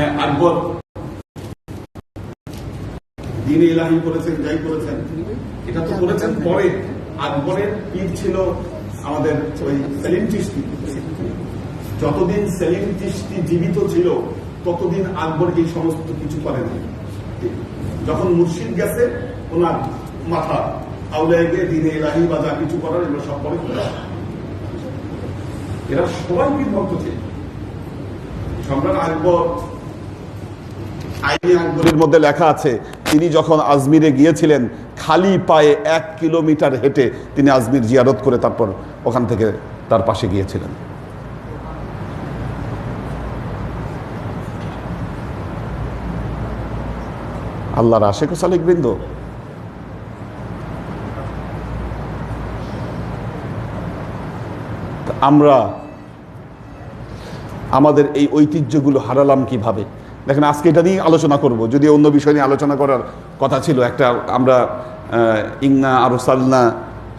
হ্যাঁ আকবর। দিনে ইলাহি করেছেন, যাই করেছেন, এটা তো করেছেন পরে। আকবরের পীর ছিল আমাদের ওই সেলিম চিস্তি যতদিন সেলিম চিস্তি জীবিত ছিল, ততদিন আকবর এই সমস্ত কিছু করেনি যখন মুর্শিদ গেছে, ওনার মাথা আউলাইকে দিনে ইলাহি বা যা কিছু করার, এগুলো সব পরে এরা সবাই পীর ভক্ত ছিল। সম্রাট আকবর আইনি আকবরের মধ্যে লেখা আছে, তিনি যখন আজমিরে গিয়েছিলেন, খালি পায়ে এক কিলোমিটার হেঁটে তিনি আজমির জিয়ারত করে তারপর ওখান থেকে তার পাশে গিয়েছিলেন। আল্লাহর আশেখ সালিক বৃন্দ। আমরা, আমাদের এই ঐতিহ্যগুলো হারালাম কীভাবে? দেখেন, আজকে এটা নিয়ে আলোচনা করব। যদি অন্য বিষয় নিয়ে আলোচনা করার কথা ছিল, একটা আমরা ইংনা আরসালনা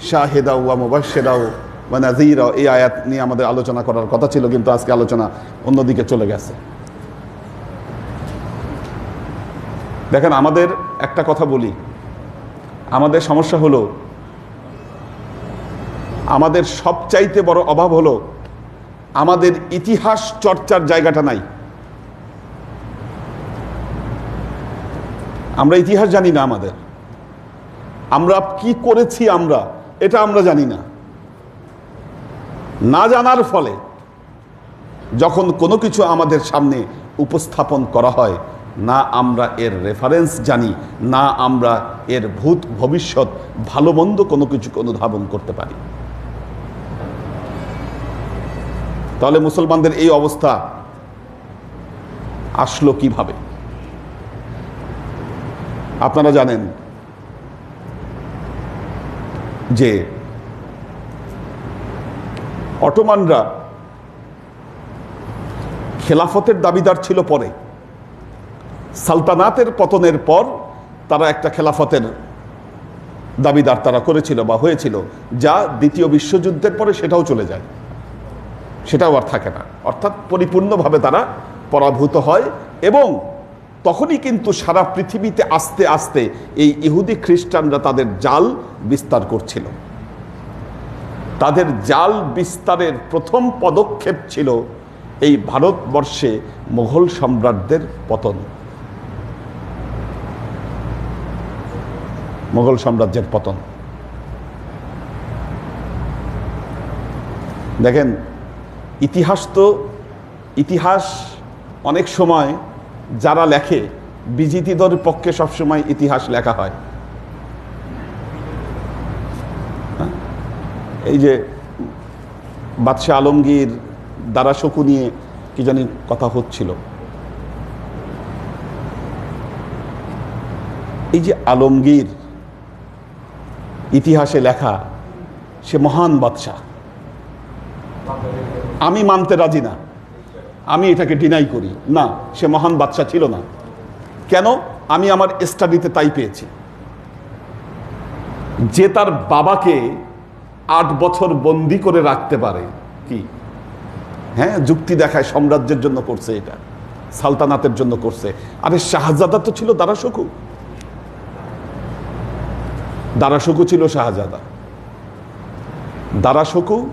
শাহেদাও ওয়া মুবাশশিরাও ওয়া নাযীরাও এই আয়াত নিয়ে আমাদের আলোচনা করার কথা ছিল, কিন্তু আজকে আলোচনা অন্যদিকে চলে গেছে। দেখেন, আমাদের একটা কথা বলি। আমাদের সমস্যা হলো, আমাদের সবচাইতে বড় অভাব হলো, আমাদের ইতিহাস চর্চার জায়গাটা নাই। আমরা ইতিহাস জানি না আমাদের। আমরা কি করেছি আমরা, এটা আমরা জানি না। না জানার ফলে যখন কোনো কিছু আমাদের সামনে উপস্থাপন করা হয়, না আমরা এর রেফারেন্স জানি, না আমরা এর ভূত ভবিষ্যৎ ভালো মন্দ কোনো কিছুকে অনুধাবন করতে পারি। তাহলে মুসলমানদের এই অবস্থা আসলো কীভাবে? আপনারা জানেন যে অটোমানরা খেলাফতের দাবিদার ছিল পরে। সালতানাতের পতনের পর তারা একটা খেলাফতের দাবিদার তারা করেছিল বা হয়েছিল, যা দ্বিতীয় বিশ্বযুদ্ধের পরে সেটাও চলে যায়। সেটাও আর থাকে না। অর্থাৎ পরিপূর্ণভাবে তারা পরাভূত হয় এবং তখনই কিন্তু সারা পৃথিবীতে আস্তে আস্তে এই ইহুদি খ্রিস্টানরা তাদের জাল বিস্তার করছিল। তাদের জাল বিস্তারের প্রথম পদক্ষেপ ছিল এই ভারতবর্ষে মোঘল সম্রাটদের পতন। মোগল সাম্রাজ্যের পতন। দেখেন, ইতিহাস তো, ইতিহাস অনেক সময় যারা লেখে, বিজিতিদের পক্ষে সবসময় ইতিহাস লেখা হয়। হ্যাঁ? এই যে বাদশাহ আলমগীর দ্বারা শকু নিয়ে কি জানি কথা হচ্ছিল। এই যে আলমগীর ইতিহাসে লেখা, সে মহান বাদশাহ। আমি মানতে রাজি না। আমি এটাকে ডিনাই করি। না, সে মহান বাদশাহ ছিল না। কেন? আমি আমার স্টাডিতে তাই পেয়েছি। যে তার বাবাকে আট বছর বন্দি করে রাখতে পারে, কি? হ্যাঁ যুক্তি দেখায়, সাম্রাজ্যের জন্য করছে এটা, সালতানাতের জন্য করছে। আরে, শাহজাদা তো ছিল দারাশকু। দারাশকু ছিল শাহজাদা। দারাশকু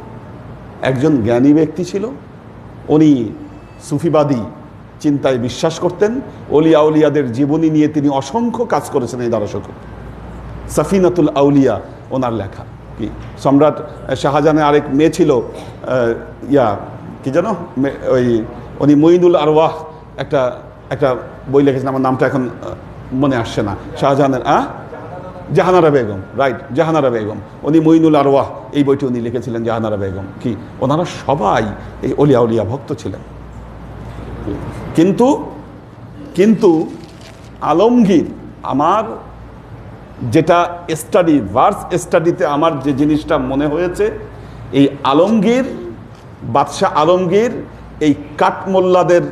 একজন জ্ঞানী ব্যক্তি ছিল। উনি সুফিবাদী চিন্তায় বিশ্বাস করতেন। অলিয়া উলিয়াদের জীবনী নিয়ে তিনি অসংখ্য কাজ করেছেন এই দারাশকু সাফিনাতুল আউলিয়া ওনার লেখা। কি? সম্রাট শাহজাহানের আরেক মেয়ে ছিল ইয়া, কি মে- ওই, উনি মঈনুল আরওয়াহ একটা একটা বই লিখেছেন, আমার নামটা এখন মনে আসছে না। শাহজাহানের আ জাহানারা বেগম রাইট জাহানারা বেগম। উনি মঈনুল আরওয়াহ, এই বইটি উনি লিখেছিলেন, জাহানারা বেগম। কি? ওনারা সবাই এই অলিয়া উলিয়া ভক্ত ছিলেন। কিন্তু কিন্তু আলমগীর আমার যেটা স্টাডি ভার্স স্টাডিতে আমার যে জিনিসটা মনে হয়েছে, এই আলমগীর, বাদশাহ আলমগীর এই কাঠমোল্লাদের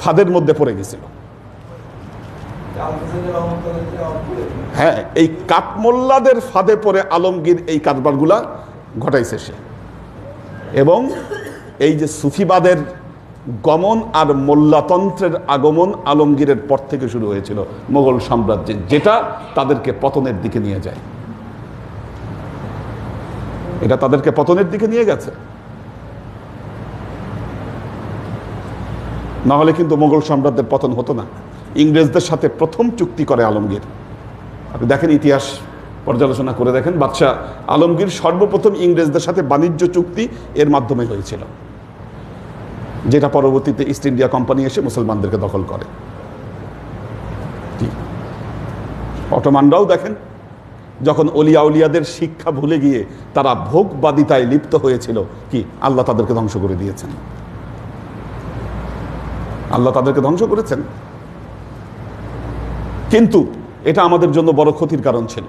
ফাঁদের মধ্যে পড়ে গেছিল। হ্যাঁ এই কাঠমোল্লাদের ফাঁদে পড়ে আলমগীর এই কারবারগুলা ঘটাইছে সে। এবং এই যে সুফিবাদের গমন আর মোল্লাতন্ত্রের আগমন আলমগীরের পর থেকে শুরু হয়েছিল মোগল সাম্রাজ্যে, যেটা তাদেরকে পতনের দিকে নিয়ে যায়। এটা তাদেরকে পতনের দিকে নিয়ে গেছে। না হলে কিন্তু মোগল সাম্রাজ্যের পতন হতো না। ইংরেজদের সাথে প্রথম চুক্তি করে আলমগীর। আপনি দেখেন ইতিহাস পর্যালোচনা করে দেখেন, বাদশাহ আলমগীর সর্বপ্রথম ইংরেজদের সাথে বাণিজ্য চুক্তি এর মাধ্যমে হয়েছিল। যেটা পরবর্তীতে ইস্ট ইন্ডিয়া কোম্পানি এসে মুসলমানদেরকে দখল করে। অটোমানরাও দেখেন, যখন অলিয়া উলিয়াদের শিক্ষা ভুলে গিয়ে তারা ভোগবাদিতায় লিপ্ত হয়েছিল, কি আল্লাহ তাদেরকে ধ্বংস করে দিয়েছেন। আল্লাহ তাদেরকে ধ্বংস করেছেন। কিন্তু এটা আমাদের জন্য বড় ক্ষতির কারণ ছিল।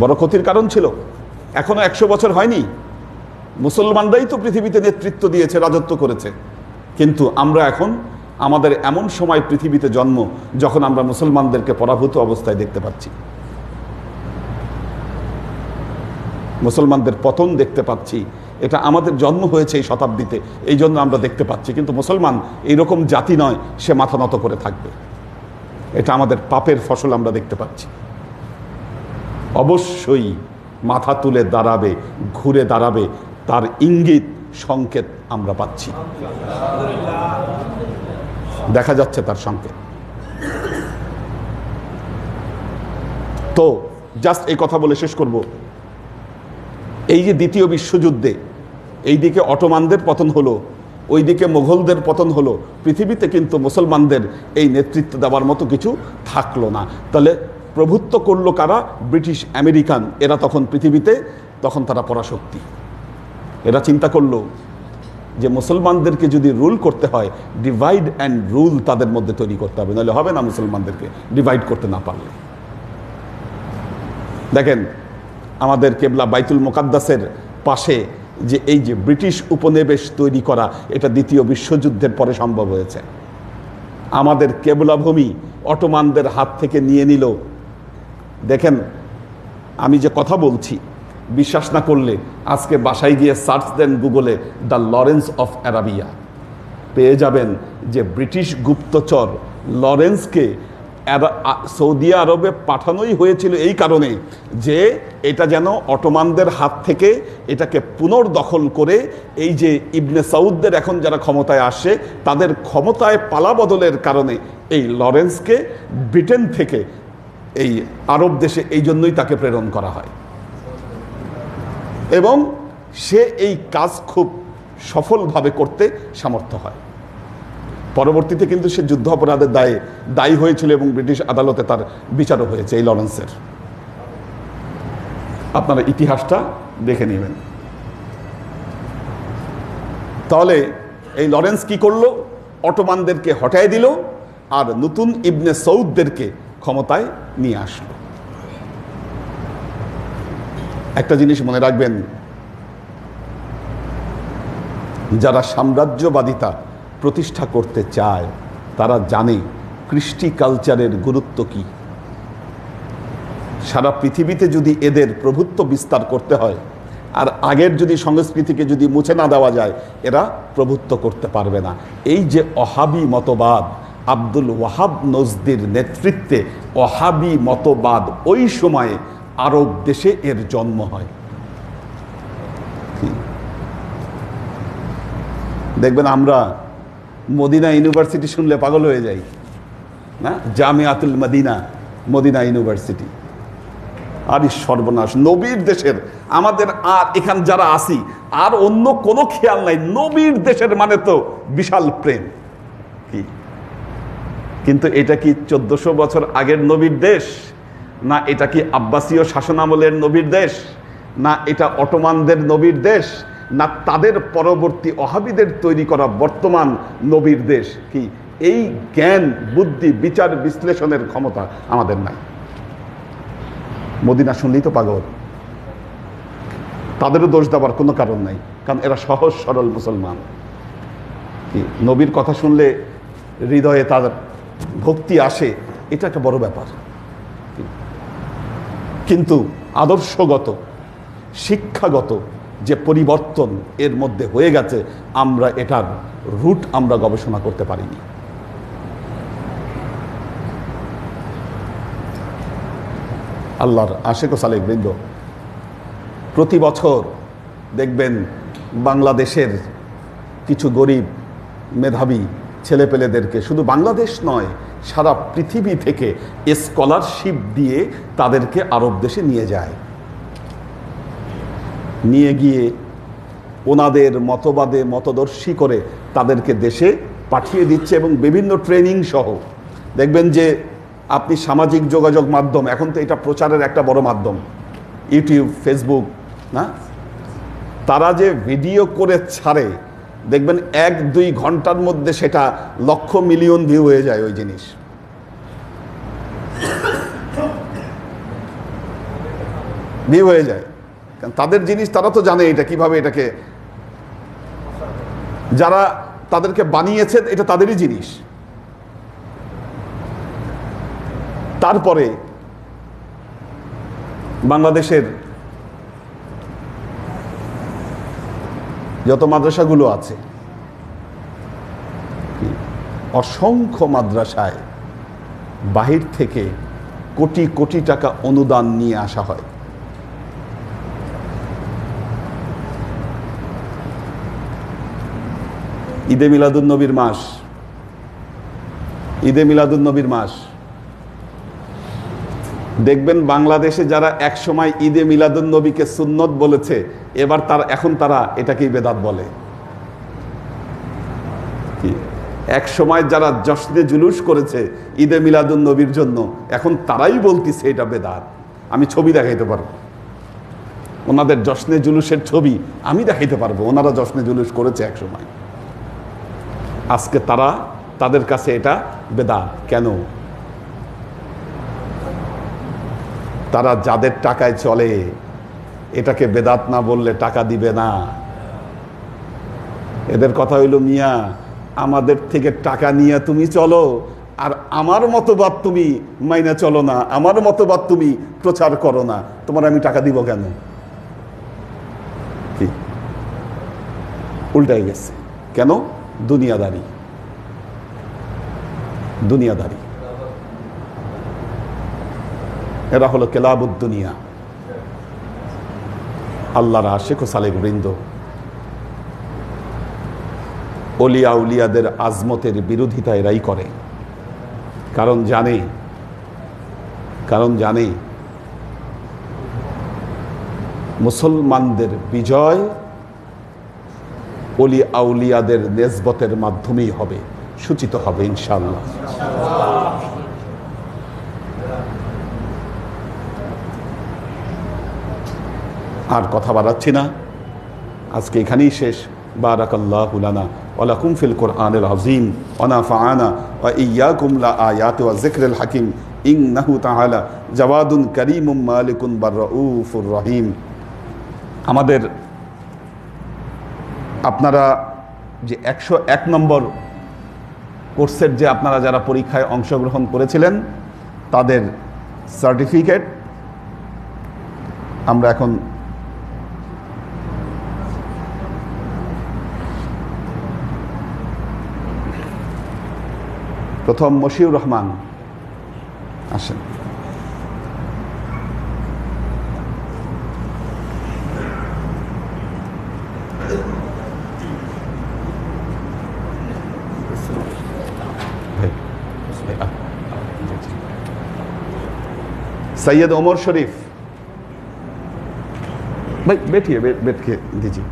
বড় ক্ষতির কারণ ছিল, এখনও একশো বছর হয়নি মুসলমানরাই তো পৃথিবীতে নেতৃত্ব দিয়েছে, রাজত্ব করেছে। কিন্তু আমরা এখন আমাদের এমন সময় পৃথিবীতে জন্ম যখন আমরা মুসলমানদেরকে পরাভূত অবস্থায় দেখতে পাচ্ছি। মুসলমানদের পতন দেখতে পাচ্ছি। এটা আমাদের জন্ম হয়েছে এই শতাব্দীতে, এই জন্য আমরা দেখতে পাচ্ছি। কিন্তু মুসলমান এইরকম জাতি নয়, সে মাথা নত করে থাকবে। এটা আমাদের পাপের ফসল আমরা দেখতে পাচ্ছি। অবশ্যই মাথা তুলে দাঁড়াবে, ঘুরে দাঁড়াবে তার ইঙ্গিত সংকেত আমরা পাচ্ছি। দেখা যাচ্ছে তার সংকেত। তো জাস্ট এই কথা বলে শেষ করব। এই যে দ্বিতীয় বিশ্বযুদ্ধে এই দিকে অটোমানদের পতন হলো, ওইদিকে মোঘলদের পতন হলো, পৃথিবীতে কিন্তু মুসলমানদের এই নেতৃত্ব দেওয়ার মতো কিছু থাকল না। তাহলে প্রভুত্ব করল কারা? British American. এরা তখন পৃথিবীতে, তখন তারা পরাশক্তি। এরা চিন্তা করল যে মুসলমানদেরকে যদি রুল করতে হয় ডিভাইড অ্যান্ড রুল তাদের মধ্যে তৈরি করতে হবে। নাহলে হবে না মুসলমানদেরকে ডিভাইড করতে না পারলে। দেখেন, আমাদের কেবলা বাইতুল মোকাদ্দাসের পাশে যে এই যে ব্রিটিশ উপনিবেশ তৈরি করা, এটা দ্বিতীয় বিশ্বযুদ্ধের পরে সম্ভব হয়েছে। আমাদের কেবলা ভূমি অটোমানদের হাত থেকে নিয়ে নিল। দেখেন, আমি যে কথা বলছি বিশ্বাস না করলে আজকে বাসায় গিয়ে সার্চ দেন গুগলে দ্য লরেন্স অফ অ্যারাবিয়া। পেয়ে যাবেন যে ব্রিটিশ গুপ্তচর লরেন্সকে সৌদি আরবে পাঠানোই হয়েছিল এই কারণে যে এটা যেন অটোমানদের হাত থেকে এটাকে পুনর্দখল করে এই যে ইবনে সাউদদের এখন যারা ক্ষমতায় আসে, তাদের ক্ষমতায় পালা বদলের কারণে এই লরেন্সকে ব্রিটেন থেকে এই আরব দেশে এই জন্যই তাকে প্রেরণ করা হয়। এবং সে এই কাজ খুব সফলভাবে করতে সামর্থ্য হয়। পরবর্তীতে কিন্তু সে যুদ্ধ অপরাধের দায়ে দায়ী হয়েছিল এবং ব্রিটিশ আদালতে তার বিচারও হয়েছে এই লরেন্সের। আপনারা ইতিহাসটা দেখে নেবেন। তাহলে এই লরেন্স কি করল? অটোমানদেরকে হটায় দিল আর নতুন ইবনে সৌদদেরকে ক্ষমতায় নিয়ে আসলো। একটা জিনিস মনে রাখবেন, যারা সাম্রাজ্যবাদিতা প্রতিষ্ঠা করতে চায়, তারা জানে কৃষ্টি কালচারের গুরুত্ব কি। সারা পৃথিবীতে যদি এদের প্রভুত্ব বিস্তার করতে হয়, আর আগের যদি সংস্কৃতিকে যদি মুছে না দেওয়া যায়, এরা প্রভুত্ব করতে পারবে না। এই যে অহাবি মতবাদ, আব্দুল ওয়াহাব নজদির নেতৃত্বে অহাবি মতবাদ ওই সময়ে আরব দেশে এর জন্ম হয়। দেখবেন আমরা মদিনা ইউনিভার্সিটি শুনলে পাগল হয়ে যাই, না? Jamiatul Madina Madina university. আরে সর্বনাশ, নবীর দেশের, আমাদের আর এখান যারা আসি, আর অন্য কোনো খেয়াল নাই, নবীর দেশের মানে তো বিশাল প্রেম। কি? কিন্তু এটা কি চোদ্দশো বছর আগের নবীর দেশ? না এটা কি আব্বাসীয় শাসনামলের নবীর দেশ? না এটা অটোমানদের নবীর দেশ? না তাদের পরবর্তী অহাবিদের তৈরি করা বর্তমান নবীর দেশ কি? এই জ্ঞান, বুদ্ধি, বিচার, বিশ্লেষণের ক্ষমতা আমাদের নাই। মদিনা শুনলেই তো পাগল। তাদেরও দোষ দেওয়ার কোনো কারণ নাই, কারণ এরা সহজ, সরল মুসলমান। কি? নবীর কথা শুনলে হৃদয়ে তাদের ভক্তি আসে, এটা একটা বড় ব্যাপার। কিন্তু আদর্শগত, শিক্ষাগত যে পরিবর্তন এর মধ্যে হয়ে গেছে, আমরা এটার রুট আমরা গবেষণা করতে পারিনি। আল্লাহর আশেক সালেক বৃন্দ, প্রতি বছর দেখবেন বাংলাদেশের কিছু গরিব, মেধাবী ছেলেপেলেদেরকে, শুধু বাংলাদেশ নয় সারা পৃথিবী থেকে স্কলারশিপ দিয়ে তাদেরকে আরব দেশে নিয়ে যায়। নিয়ে গিয়ে ওনাদের মতবাদে মতদর্শী করে তাদেরকে দেশে পাঠিয়ে দিচ্ছে এবং বিভিন্ন ট্রেনিং সহ। দেখবেন যে আপনি সামাজিক যোগাযোগ মাধ্যম, এখন তো এটা প্রচারের একটা বড় মাধ্যম। ইউটিউব ফেসবুক না? তারা যে ভিডিও করে ছাড়ে দেখবেন এক, দুই ঘণ্টার মধ্যে সেটা লক্ষ মিলিয়ন ভিউ হয়ে যায় ওই জিনিস। ভিউ হয়ে যায়। কারণ তাদের জিনিস তারা তো জানে এটা কীভাবে এটাকে যারা তাদেরকে বানিয়েছে এটা তাদেরই জিনিস। তারপরে বাংলাদেশের যত মাদ্রাসাগুলো আছে অসংখ্য মাদ্রাসায় বাহির থেকে কোটি কোটি টাকা অনুদান নিয়ে আসা হয়। ঈদে মিলাদুন নবীর মাস, ঈদে মিলাদুন নবীর মাস দেখবেন বাংলাদেশে যারা একসময় ঈদে মিলাদুন নবীকে সুন্নত বলেছে, এবার তার, এখন তারা এটাকেই বেদাত বলে। এক সময় যারা জশ্নে জুলুস করেছে ঈদে মিলাদুন নবীর জন্য, এখন তারাই বলতেছে এটা বেদাত। আমি ছবি দেখাইতে পারব। ওনাদের জশ্নে জুলুসের ছবি আমি দেখাইতে পারব, ওনারা জশ্নে জুলুস করেছে এক সময় আজকে তারা, তাদের কাছে এটা বেদাত। কেন? তারা যাদের টাকায় চলে, এটাকে বেদাত না বললে টাকা দিবে না। এদের কথা হইল, মিয়া, আমাদের থেকে টাকা নিয়ে তুমি চলো, আর আমার মতবাদ তুমি মাইনা চলো না, আমার মতবাদ তুমি প্রচার করো না, তোমার আমি টাকা দিব কেন? উল্টাই গেছে। কেন? দুনিয়াদারি। দুনিয়াদারি। এরা হলো কেলাবুদ্দুনিয়া। আল্লাহর আশেখ ও সালেক বৃন্দ। অলিয়া উলিয়াদের আজমতের বিরোধিতা এরাই করে। কারণ জানে কারণ জানে, মুসলমানদের বিজয় অলি আউলিয়াদের নেসবতের মাধ্যমেই হবে, সূচিত হবে ইনশাল্লাহ আর কথা বাড়াচ্ছি না। আজকে এখানেই শেষ। বারাকাল্লাহ লানা ওয়ালাকুম ফিল কোরআনুল আজিম ওনাফাআনা ওয়া ইয়াকুম লা আয়াত ওয়া যিকরুল হাকিম। ইন্নাহু তাআলা জাওয়াদুন কারীমুম মালিকুন বাররাউফুর রহিম। আমাদের আপনারা যে একশো এক নম্বর কোর্সের যে আপনারা যারা পরীক্ষায় অংশগ্রহণ করেছিলেন, তাদের সার্টিফিকেট। আমরা এখন প্রথম মশিউর রহমান আসেন ভাই, ভাই, আ- জি, জি। सैयद उमर शरीफ भाई बैठिए बैठ बैठ के दीजिए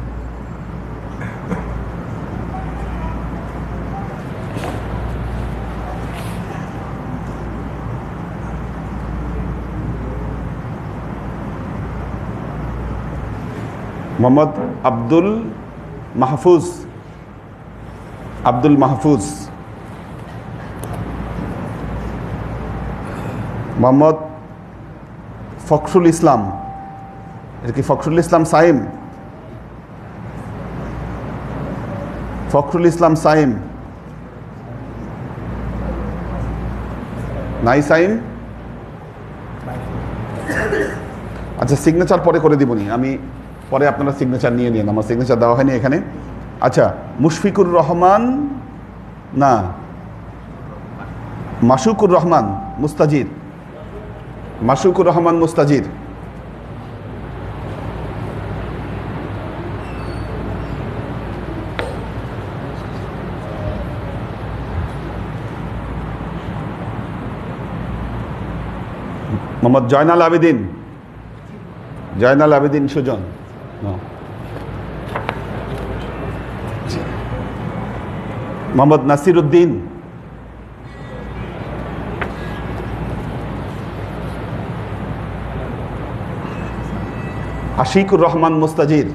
মোহাম্মদ আব্দুল মাহফুজ আব্দুল মাহফুজ। মোহাম্মদ ফখরুল ইসলাম। এটা কি ফখরুল ইসলাম সাইম? ফখরুল ইসলাম সাইম। নাই সাইম? আচ্ছা সিগনেচার পরে করে দিবনি। আমি পরে আপনারা সিগনেচার নিয়ে নিন। আমার সিগনেচার দেওয়া হয়নি এখানে। আচ্ছা মুশফিকুর রহমান, না, মাসুকুর রহমান মুস্তাজির। মাসুকুর রহমান মুস্তাজির। মোহাম্মদ জয়নাল আবেদিন। জয়নাল আবেদিন সুজন। No. মোহাম্মদ নাসির উদ্দিন আশিকুর রহমান মুস্তাজির।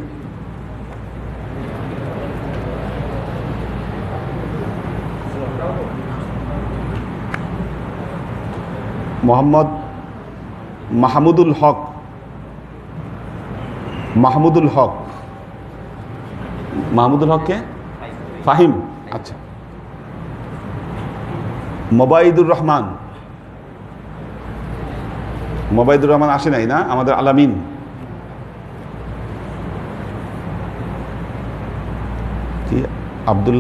মোহাম্মদ মাহমুদুল হক। মাহমুদুল হক। মাহমুদুল হককে ফাহিম। আচ্ছা। মোবাইদুর রহমান। মোবাইদুর রহমান আসে নাই না? আমাদের আলামিন। আব্দুল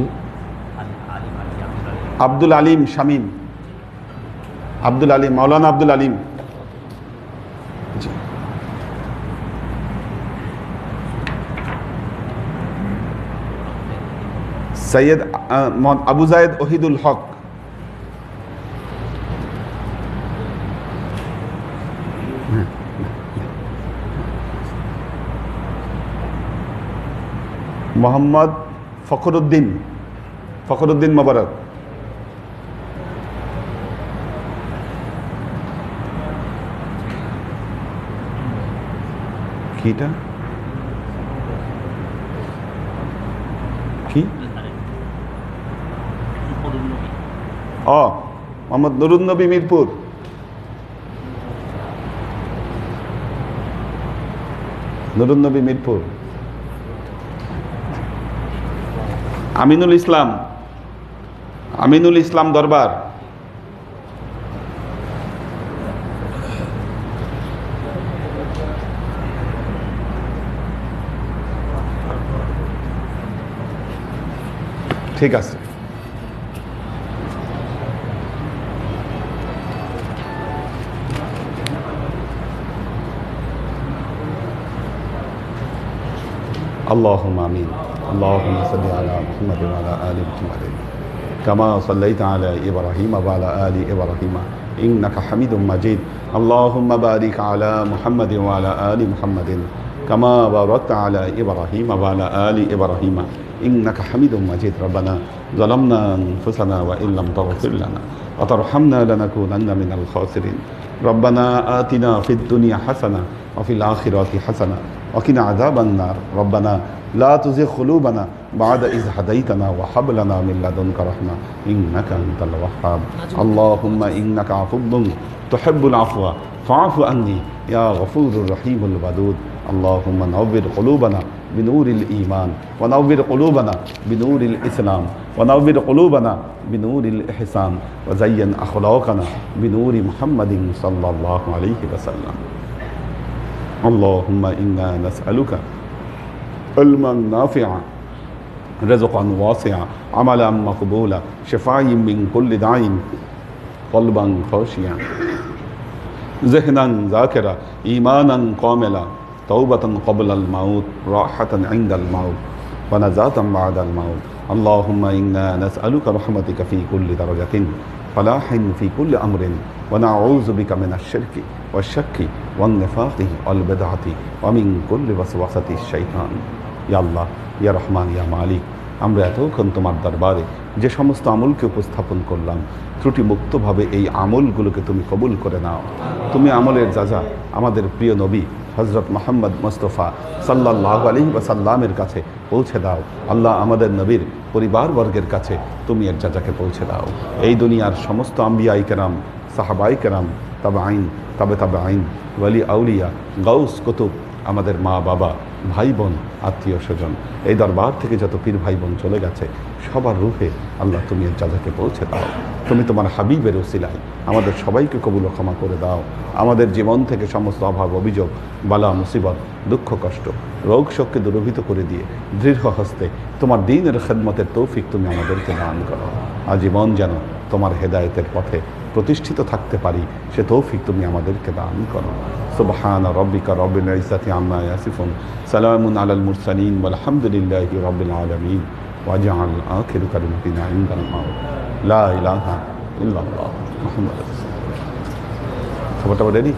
আব্দুল আলিম শামীম। আব্দুল আলিম, মাওলানা আব্দুল আলিম। সৈয়দ আবু জায়েদ ওহিদুল হক। মোহাম্মদ ফখরুদ্দিন ফখরুদ্দিন মোবারক। কিটা? কি? ও মোহাম্মদ নুরুন্নবী মিরপুর। নুরুন্নবী মিরপুর। আমিনুল ইসলাম আমিনুল ইসলাম দরবার। ঠিক আছে। اللهم آمين. اللهم صل على محمد وعلى آل محمد. كما صليت على إبراهيم وعلى آل إبراهيم. إنك حميد مجيد. اللهم بارك على محمد وعلى آل محمد. كما باركت على إبراهيم وعلى آل إبراهيم. إنك حميد مجيد. ربنا ظلمنا أنفسنا وإن لم تغفر لنا. وترحمنا لنكونن من الخاسرين. ربنا آتنا في الدنيا حسنة وفي الآخرة حسنة وقنا عذاب النار. ربنا لا تزغ قلوبنا بعد إذ هديتنا وهب لنا من لدنك رحمة إنك أنت الوهاب. اللهم إنك عفو تحب العفو فاعف عني يا غفور الرحيم الودود. اللهم نور قلوبنا بنور الإيمان ونور قلوبنا بنور الإسلام ونور قلوبنا بنور الإحسان وزين أخلاقنا بنور محمد صلى الله عليه وسلم. اللهم إنا نسألك علما نافعا رزقا واسعا عملا مقبولا شفاء من كل داء قلبا خاشعا ذهنا ذاكرا إيمانا كاملا. توبة قبل الموت راحة عند الموت ونزاة بعد الموت اللهم إنا نسألك رحمتك في كل درجة فلاح في كل أمر ونعوذ بك من الشرك والشك والنفاق والبدعة ومن كل وسوسة الشيطان يا الله يا رحمن يا مالك আমরা এতক্ষণ তোমার দরবারে যে সমস্ত আমলকে উপস্থাপন করলাম ত্রুটিমুক্তভাবে এই আমলগুলোকে তুমি কবুল করে নাও তুমি আমলের যা যা আমাদের প্রিয় নবী হজরত মোহাম্মদ মুস্তফা সাল্লাহ আলী সাল্লামের কাছে পৌঁছে দাও। আল্লাহ আমাদের নবীর পরিবারবর্গের কাছে তুমি এক যাজাকে পৌঁছে দাও। এই দুনিয়ার সমস্ত আম্বিয়াই কেরাম, সাহাবাই কেরাম তবে আইন তবে তবে আইন ওয়ালি আউলিয়া, গাউস কুতুব আমাদের মা বাবা ভাই বোন আত্মীয় স্বজন, এই দরবার থেকে যত পীর ভাই বোন চলে গেছে, সবার রূপে আল্লাহ তুমি এর যাজাকে পৌঁছে দাও। তুমি তোমার হাবিবের ওসিলায় আমাদের সবাইকে কবুল ক্ষমা করে দাও। আমাদের জীবন থেকে সমস্ত অভাব, অভিযোগ, বালা, মুসিবত, দুঃখ, কষ্ট, রোগ, শোককে দূরভূত করে দিয়ে দৃঢ় হস্তে তোমার দিনের খেদমতের তৌফিক তুমি আমাদেরকে দান করো। আজীবন যেন তোমার হেদায়েতের পথে প্রতিষ্ঠিত থাকতে পারি, সে তৌফিক তুমি আমাদেরকে দান করো। সুবহান রব্বিকা রব্বিল ইজ্জাতি আম্মা ইয়াসিফুন। সালামুন আলাল মুরসালিন, ওয়ালহামদুলিল্লাহি রব্বিল আলামিন। ওয়াজআল আখিরু কালিমাতিনা ইনদাল মাউত। লা ইলাহা ইল্লাল্লাহ মুহাম্মাদুর রাসূলুল্লাহ। খবরটা রেডি